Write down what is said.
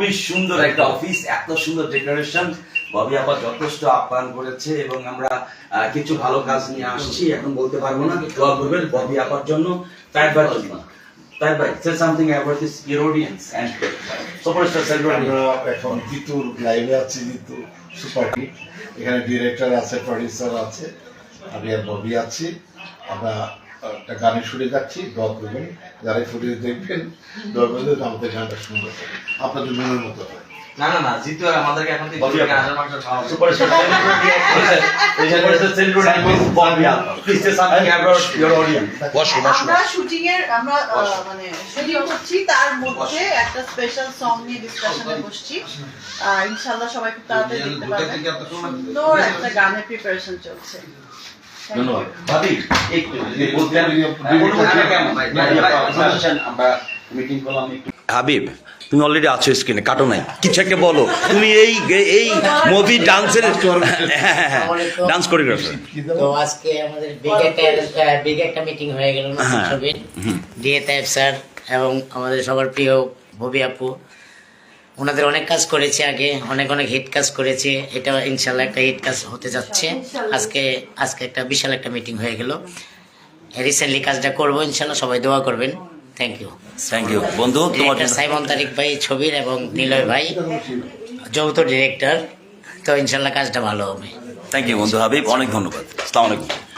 খুবই সুন্দর একটা অফিস এত সুন্দর ডেকোরেশন ববি আপা যথেষ্ট আপ্যায়ন করেছে এবং আমরা কিছু ভালো কাজ নিয়ে আসছি, এখন বলতে পারব না দোয়া করবেন ববি আপার জন্য। তাই ভাই তাই ভাই say something about this your audience and superstar celebrity আমরা এখন জিতুর লাইভে আছি, জিতু সুপার এখানে ডিরেক্টর আছে প্রডিউসার আছে, আমি আর ববি আছি। আমরা একটা গানের সুরে যাচ্ছি দোয়া করবেন যারা ফুটেজ দেখবেন দোয়া করবেন আমাদের গানটা হবে আপনাদের মনের মতো হয় না না না জিতু আর আমাদেরকে এখন থেকে মাংস আমরা শুটিং এর আমরা মানে শুটিং করছি তার মধ্যে একটা স্পেশাল সং নিয়ে ডিসকাশনে বসছি ইনশাআল্লাহ সবাই খুব তাড়াতাড়ি দেখতে পাবেন সুন্দর একটা গানের প্রিপারেশন চলছে. ধন্যবাদ। ভাবি একটু যদি বলতেন অনুভূতিটা কেমন? আমরা মিটিং করলাম একটু। হাবিব তুমি অলরেডি আছো স্ক্রিনে কাটো নাই। কিছু একটা বলো। তুমি এই এই মুভি ডান্সের ডান্স কোরিওগ্রাফার তো আজকে আমাদের বিগ একটা বিগ একটা মিটিং হয়ে গেল হ্যাঁ। ছবির। ডিএ তাইব স্যার এবং আমাদের সবার প্রিয় ভবি আপু। ওনাদের অনেক কাজ করেছে আগে অনেক অনেক হিট কাজ করেছে। এটা ইনশাল্লাহ একটা হিট কাজ হতে যাচ্ছে। আজকে আজকে একটা বিশাল একটা মিটিং হয়ে গেল। রিসেন্টলি কাজটা করব ইনশাল্লাহ সবাই দোয়া করবেন। থ্যাংক ইউ থ্যাংক ইউ বন্ধু তোমার সাইমন তারিক ভাই ছবির এবং নিলয় ভাই যৌথ ডিরেক্টর তো ইনশাল্লাহ কাজটা ভালো হবে। থ্যাংক ইউ বন্ধু হাবিব। অনেক ধন্যবাদ। আসসালামু আলাইকুম।